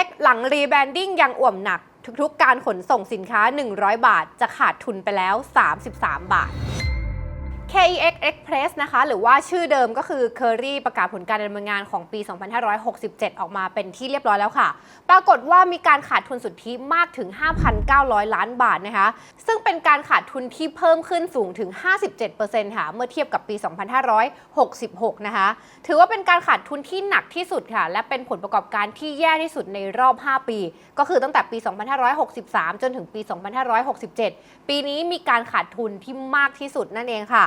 KEX หลังรีแบรนดิ้งยังอ่วมหนัก ทุกๆการขนส่งสินค้า 100 บาท จะขาดทุนไปแล้ว 33 บาท KEX Express นะคะ หรือว่าชื่อเดิมก็คือ Curry ประกาศผลการดำเนินงานของปี 2567 ออกมาเป็นที่เรียบร้อยแล้วค่ะ ปรากฏว่ามีการขาดทุนสุทธิมากถึง 5,900 ล้านบาทนะคะ ซึ่งเป็นการขาดทุนที่เพิ่มขึ้นสูงถึง 57%ค่ะ เมื่อเทียบกับปี 2566 นะคะ ถือว่าเป็นการขาดทุนที่หนักที่สุดค่ะ และเป็นผลประกอบการที่แย่ที่สุดในรอบ 5 ปี ก็คือตั้งแต่ปี 2563 จนถึงปี 2567 ปีนี้มีการขาดทุนที่มากที่สุดนั่นเองค่ะ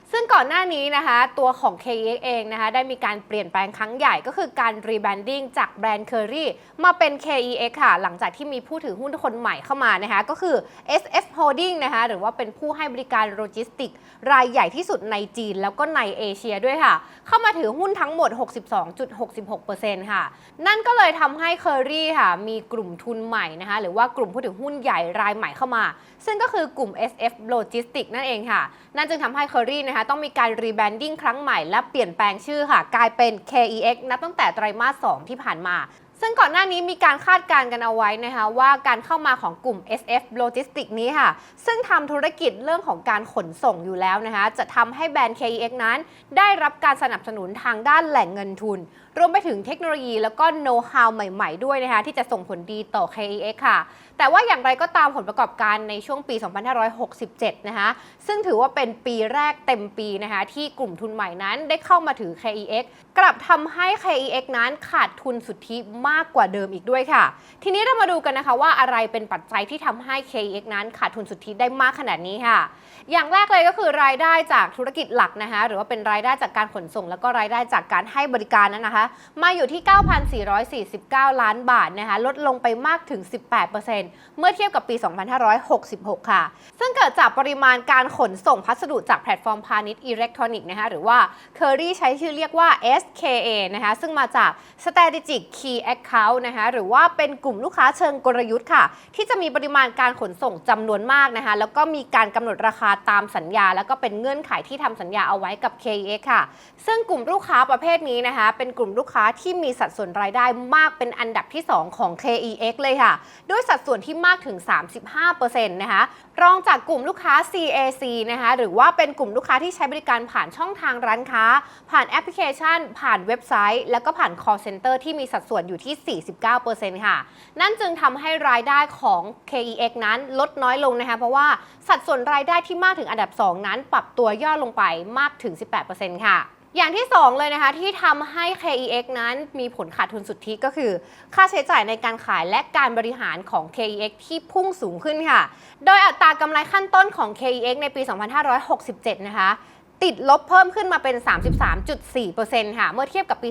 ซึ่งก่อนหน้านี้นะคะตัวของ KEX เองนะคะได้มีการเปลี่ยนแปลงครั้งใหญ่ก็คือการรีแบรนดิ้งจากแบรนด์ Curry มาเป็น KEX ค่ะ หลังจากที่มีผู้ถือหุ้นคนใหม่เข้ามานะคะก็คือ SF Holding นะคะหรือว่าเป็นผู้ให้บริการโลจิสติก รายใหญ่ที่สุดในจีนแล้วก็ในเอเชียด้วยค่ะ เข้ามาถือหุ้นทั้งหมด 62.66%ค่ะ นั่นก็เลยทำให้ Curry ค่ะมีกลุ่มทุนใหม่นะคะหรือว่ากลุ่มผู้ถือหุ้นใหญ่รายใหม่เข้ามา ซึ่งก็คือกลุ่ม SF Logistics นั่นเองค่ะ นั่นจึงทำให้ Curry นะคะต้องมีการรีแบรนดิ้งครั้งใหม่และเปลี่ยนแปลงชื่อค่ะ กลายเป็น KEX นับตั้งแต่ไตรมาส 2 ที่ผ่านมาซึ่งก่อนหน้านี้มีการคาดการณ์กันเอาไว้นะคะว่าการเข้ามาของกลุ่ม SF Logistics นี้ค่ะ ซึ่งทำธุรกิจเรื่องของการขนส่งอยู่แล้วนะคะ จะทำให้แบรนด์ KEX นั้น ได้รับการสนับสนุนทางด้านแหล่งเงินทุนรวมไปถึงเทคโนโลยีแล้วก็โน้ตฮาวใหม่ ๆ ด้วยนะคะที่จะส่งผลดีต่อ KEX ค่ะ แต่ว่าอย่างไรก็ตามผลประกอบการในช่วงปี 2567 นะคะซึ่งถือว่าเป็นปีแรกเต็มปีนะคะที่กลุ่มทุนใหม่นั้นได้เข้ามาถือ KEX กลับทำให้ KEX นั้นขาดทุนสุทธิมากกว่าเดิมอีกด้วยค่ะ ทีนี้เรามาดูกันนะคะว่าอะไรเป็นปัจจัยที่ทำให้ KEX นั้นขาดทุนสุทธิได้มากขนาดนี้ค่ะ อย่างแรกเลยก็คือรายได้จากธุรกิจหลักนะคะหรือว่าเป็นรายได้จากการขนส่ง แล้วก็รายได้จากการให้บริการนั้นนะคะมาอยู่ที่ 9,449 ล้านบาทนะคะลดลงไปมากถึง 18%เมื่อเทียบกับปี 2566 ค่ะ ซึ่งเกิดจากปริมาณการขนส่งพัสดุจากแพลตฟอร์มพาณิชย์อิเล็กทรอนิกส์นะคะหรือว่า Curry ใช้ชื่อเรียกว่า SKA นะคะซึ่งมาจาก Strategic Key Account นะคะหรือว่าเป็นกลุ่มลูกค้าเชิงกลยุทธ์ค่ะ ที่จะมีปริมาณการขนส่งจำนวนมากนะคะแล้วก็มีการกำหนดราคาตามสัญญา แล้วก็เป็นเงื่อนไขที่ทำสัญญาเอาไว้กับ KEX ค่ะ ซึ่งกลุ่มลูกค้าประเภทนี้นะคะเป็นกลุ่มลุ่มลูกค้าที่มีสัดส่วนรายได้มากเป็นอันดับที่ 2 ของ KEX เลยค่ะ ด้วยสัดส่วนที่มากถึง 35%นะคะรองจากกลุ่มลูกค้า CAC นะคะหรือว่าเป็นกลุ่มลูกค้าที่ใช้บริการผ่านช่องทางร้านค้า ผ่านแอปพลิเคชัน ผ่านเว็บไซต์ แล้วก็ผ่าน call center ที่มีสัดส่วนอยู่ที่ 49%ค่ะ นั่นจึงทำให้รายได้ของ KEX นั้นลดน้อยลงนะคะเพราะว่าสัดส่วนรายได้ที่มากถึงอันดับ 2 นั้นปรับตัวย่อลงไปมากถึง 18%ค่ะ อย่างที่ 2 เลยนะคะ ที่ทำให้ KEX นั้นมีผลขาดทุนสุทธิก็คือ ค่าใช้จ่ายในการขายและการบริหารของ KEX ที่พุ่งสูงขึ้นค่ะ โดยอัตรากำไรขั้นต้นของ KEX ในปี 2567 นะคะ ติดลบเพิ่มขึ้นมาเป็น 33.4%ค่ะ เมื่อเทียบกับปี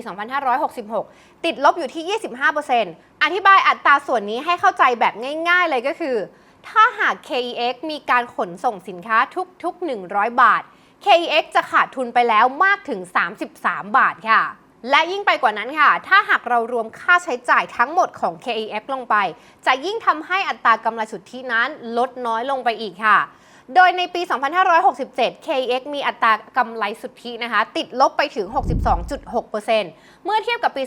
2566 ติดลบอยู่ที่ 25%อธิบายอัตราส่วนนี้ให้เข้าใจแบบง่าย ๆ เลยก็คือ ถ้าหาก KEX มีการขนส่งสินค้าทุก ๆ 100 บาท KEX จะขาดทุนไปแล้วมากถึง 33 บาทค่ะ และยิ่งไปกว่านั้นค่ะ ถ้าหากเรารวมค่าใช้จ่ายทั้งหมดของ KEX ลงไป จะยิ่งทำให้อัตรากำไรสุทธินั้นลดน้อยลงไปอีกค่ะโดยในปี 2567 KEX มีอัตรากำไรสุทธินะคะ ติดลบไปถึง 62.6%เมื่อเทียบกับปี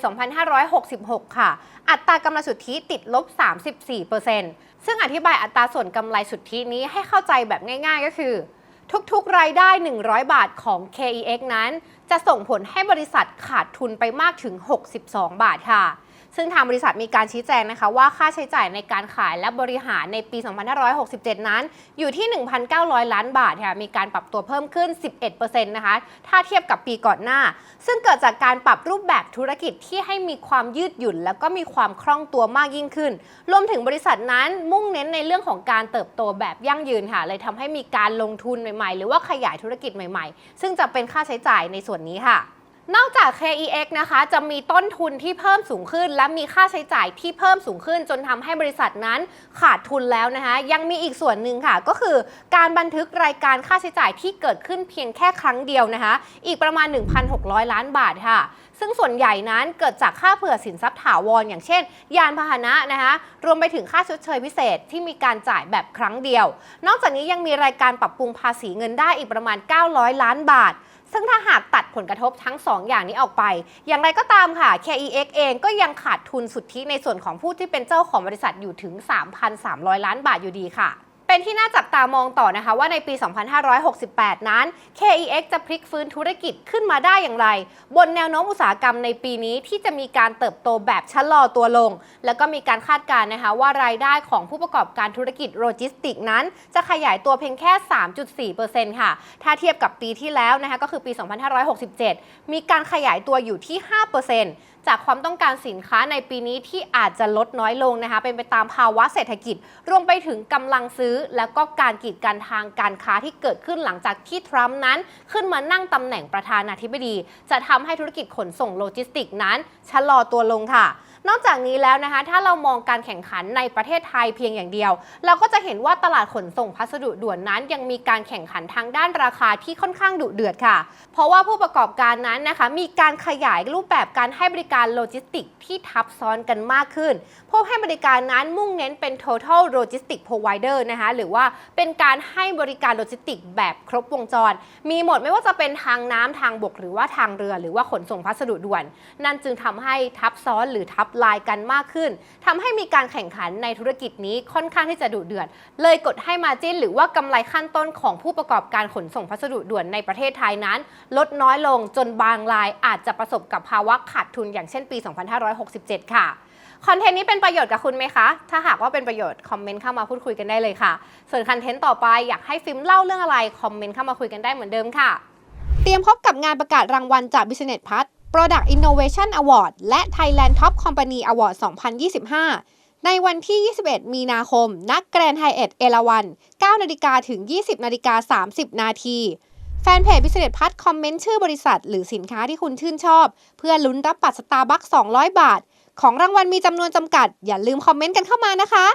2566 ค่ะ อัตรากำไรสุทธิติดลบ 34%ซึ่งอธิบายอัตราส่วนกำไรสุทธินี้ให้เข้าใจแบบง่าย ๆ ก็คือ ทุกๆ รายได้ 100 บาทของ KEX นั้น จะส่งผลให้บริษัทขาดทุนไปมากถึง 62 บาทค่ะ ซึ่งทางบริษัทมีการชี้แจงนะคะว่าค่าใช้จ่ายในการขายและบริหารในปี 2567 นั้น อยู่ที่ 1,900 ล้านบาทค่ะมีการปรับตัวเพิ่มขึ้น 11%นะคะถ้าเทียบกับปีก่อนหน้า ซึ่งเกิดจากการปรับรูปแบบธุรกิจที่ให้มีความยืดหยุ่น แล้วก็มีความคล่องตัวมากยิ่งขึ้น รวมถึงบริษัทนั้นมุ่งเน้นในเรื่องของการเติบโตแบบยั่งยืนค่ะเลยทำให้มีการลงทุนใหม่ๆ หรือว่าขยายธุรกิจใหม่ๆ ซึ่งจะเป็นค่าใช้จ่ายในส่วนนี้ค่ะ นอกจาก KEX นะคะจะมีต้นทุนที่เพิ่มสูงขึ้น และมีค่าใช้จ่ายที่เพิ่มสูงขึ้น จนทำให้บริษัทนั้นขาดทุนแล้วนะคะยังมีอีกส่วนหนึ่งค่ะ ก็คือการบันทึกรายการค่าใช้จ่ายที่เกิดขึ้นเพียงแค่ครั้งเดียวนะคะ อีกประมาณ 1,600 ล้านบาทค่ะ ซึ่งส่วนใหญ่นั้นเกิดจากค่าเผื่อสินทรัพย์ถาวรอย่างเช่น ยานพาหนะนะคะรวมไปถึงค่าชดเชยพิเศษที่มีการจ่ายแบบครั้งเดียว นอกจากนี้ยังมีรายการปรับปรุงภาษีเงินได้อีกประมาณ 900 ล้านบาท ซึ่งถ้าหากตัดผลกระทบทั้ง 2 อย่างนี้ออกไป อย่างไรก็ตามค่ะ KEX เองก็ยังขาดทุนสุทธิในส่วนของผู้ที่เป็นเจ้าของบริษัทอยู่ถึง 3,300 ล้านบาทอยู่ดีค่ะ เป็นที่น่าจับตามองต่อนะคะว่าในปี 2568 นั้น KEX จะพลิกฟื้นธุรกิจขึ้นมาได้อย่างไร บนแนวโน้มอุตสาหกรรมในปีนี้ที่จะมีการเติบโตแบบชะลอตัวลง แล้วก็มีการคาดการณ์นะคะว่ารายได้ของผู้ประกอบการธุรกิจโลจิสติกนั้น จะขยายตัวเพียงแค่ 3.4%ค่ะ ถ้าเทียบกับปีที่แล้วนะคะก็คือปี 2567 มีการขยายตัวอยู่ที่ 5% จากความต้องการสินค้าในปีนี้ที่อาจจะลดน้อยลงนะคะ เป็นไปตามภาวะเศรษฐกิจ รวมไปถึงกำลังซื้อ แล้วก็การกีดกันทางการค้าที่เกิดขึ้นหลังจากที่ทรัมป์นั้น ขึ้นมานั่งตำแหน่งประธานาธิบดี จะทำให้ธุรกิจขนส่งโลจิสติกนั้นชะลอตัวลงค่ะ อกจากนี้แล้วนะคะ ถ้าเรามองการแข่งขันในประเทศไทยเพียงอย่างเดียว เราก็จะเห็นว่าตลาดขนส่งพัสดุด่วนนั้น ยังมีการแข่งขันทางด้านราคาที่ค่อนข้างดุเดือดค่ะ เพราะว่าผู้ประกอบการนั้นนะคะ มีการขยายรูปแบบการให้บริการโลจิสติกที่ทับซ้อนกันมากขึ้นผู้ให้บริการนั้นมุ่งเน้นเป็น total logistic provider นะคะหรือว่าเป็นการให้บริการโลจิสติกแบบครบวงจร มีหมดไม่ว่าจะเป็นทางน้ำทางบก หรือว่าทางเรือ หรือว่าขนส่งพัสดุด่วน นั่นจึงทำให้ทับซ้อนหรือทับลายกันมากขึ้นทำให้มีการแข่งขันในธุรกิจนี้ค่อนข้างที่จะดุเดือด เลยกดให้มาจิ้นหรือว่ากำไรขั้นต้นของผู้ประกอบการขนส่งพัสดุด่วนในประเทศไทยนั้น ลดน้อยลงจนบางรายอาจจะประสบกับภาวะขาดทุนอย่างเช่นปี 2567 ค่ะคอนเทนต์นี้เป็นประโยชน์กับคุณไหมคะ ถ้าหากว่าเป็นประโยชน์คอมเมนต์เข้ามาพูดคุยกันได้เลยค่ะ ส่วนคอนเทนต์ต่อไปอยากให้ฟิล์มเล่าเรื่องอะไรคอมเมนต์เข้ามาคุยกันได้เหมือนเดิมค่ะ เตรียมพบกับงานประกาศรางวัลจาก Business p a s Product Innovation Award และ Thailand Top Company Award 2025 ในวันที่ 21 มีนาคม นักแกรนไฮเอ็ดเอราวัน9นาฬิกาถึง 20นาฬิกา30 นาที แฟนเพจ Business p a s คอมเมนต์ชื่อบริษัท หรือสินค้าที่คุณชื่นชอบ เพื่อลุ้นรับบัตรสตาร์บัค200 บาท ของรางวัลมีจำนวนจำกัด อย่าลืมคอมเมนต์กันเข้ามานะคะ